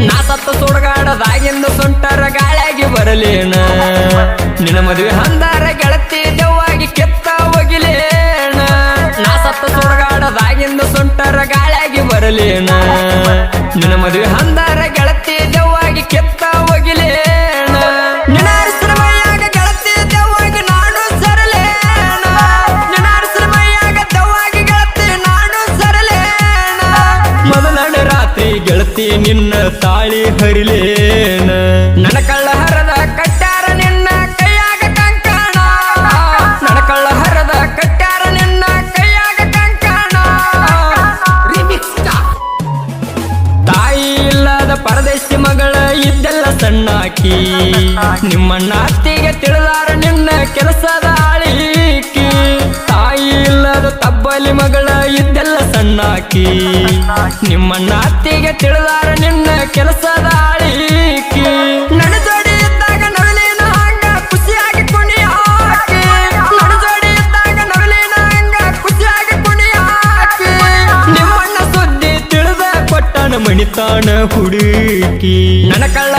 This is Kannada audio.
ನಾ ಸತ್ತು ಸುಡಗಾಡದಾಗಿಂದ ಸುಂಟರ ಗಾಳಿಯಾಗಿ ಬರಲೇನ? ನಿನ್ನ ಮದುವೆ ಹಂದಾರ ಗೆಳತಿ ದೆವ್ವಾಗಿ ಕೆತ್ತ ಹೋಗಿಲೇನ ನಾ ಸತ್ತು ಸುಡಗಾಡದಾಗಿಂದ ಸುಂಟರ ಗಾಳಿಯಾಗಿ ಬರಲೇನ? ನಿನ್ನ ಮದುವೆ ಹಂದಾರ ಗೆಳತಿ ದೆವ್ವಾಗಿ ಕೆತ್ತ ಹೋಗಿಲೇ ನಿನ್ನ ಮೈಯಾಗ ಗೆಳತಿ ನಿನ್ನ ತಾಳಿ ಹರಿಲೇನ? ನನ್ನ ಕಳ್ಳ ಹರದ ಕಟ್ಟಾರ ನಿನ್ನ ಕೈಯಾಗ ಕಂಕಣ. ನನ್ನ ಕಳ್ಳ ಹರದ ಕಟ್ಟಾರ ನಿನ್ನ ಕೈಯಾಗ ಕಂಕಣ. ತಾಯಿ ಇಲ್ಲದ ಪರದೇಶಿ ಮಗಳ ಇದ್ದೆಲ್ಲ ಸಣ್ಣಾಕಿ ನಿಮ್ಮ ಅತ್ತಿಗೆ ತಿಳಿದಾರ ನಿನ್ನ ಕೆಲಸದ ಆಳಿಕಿ. ತಾಯಿ ಇಲ್ಲದ ತಬ್ಬಲಿ ಮಗಳ ಇದ್ದೆಲ್ಲ ಸಣ್ಣಾಕಿ ನಿಮ್ಮ ನಾತಿಗೆ ತಿಳಿದಾರ ನಿನ್ನ ಕೆಲಸದ ಆಳಿಕಿ. ನನ್ನ ಜೋಡಿ ಇದ್ದಾಗ ನವಲಿನ ಹಂಗ ಖುಷಿಯಾಗಿ ಕುಣಿ ಹಾಕಿ. ನನ್ನ ಜೋಡಿ ಇದ್ದಾಗ ನವಲಿನ ಹಂಗ ಖುಷಿಯಾಗಿ ಕುಣಿ ಹಾಕಿ. ನಿಮ್ಮಣ್ಣ ಸುದ್ದಿ ತಿಳಿದ ಕೊಟ್ಟನ ಮಣಿತಾಣ ಹುಡುಕಿ. ನನ್ನ ಕಳ್ಳ